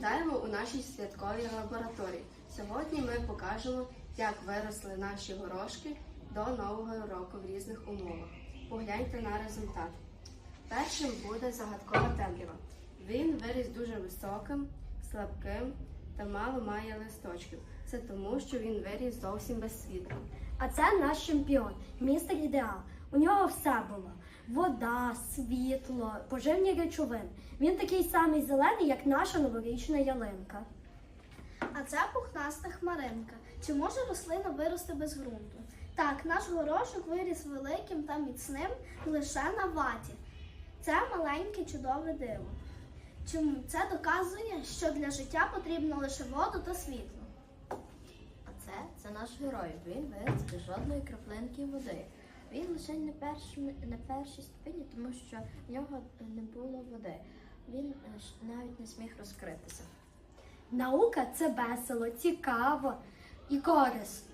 Вітаємо у нашій святковій лабораторії. Сьогодні ми покажемо, як виросли наші горошки до нового року в різних умовах. Погляньте на результат. Першим буде загадкова темрява. Він виріс дуже високим, слабким та мало має листочків. Це тому, що він виріс зовсім без світла. А це наш чемпіон, містер ідеал. У нього все було: вода, світло, поживні речовини. Він такий самий зелений, як наша новорічна ялинка. А це пухнаста хмаринка. Чи може рослина вирости без ґрунту? Так, наш горошок виріс великим та міцним лише на ваті. Це маленьке чудове диво. Чому це доказує, що для життя потрібно лише воду та світло? А це, це наш герой. Він виріс без жодної краплинки води. Він лише на першій на першій ступені, тому що в нього не було води. Він е, навіть не зміг розкритися. Наука це весело, цікаво і корисно.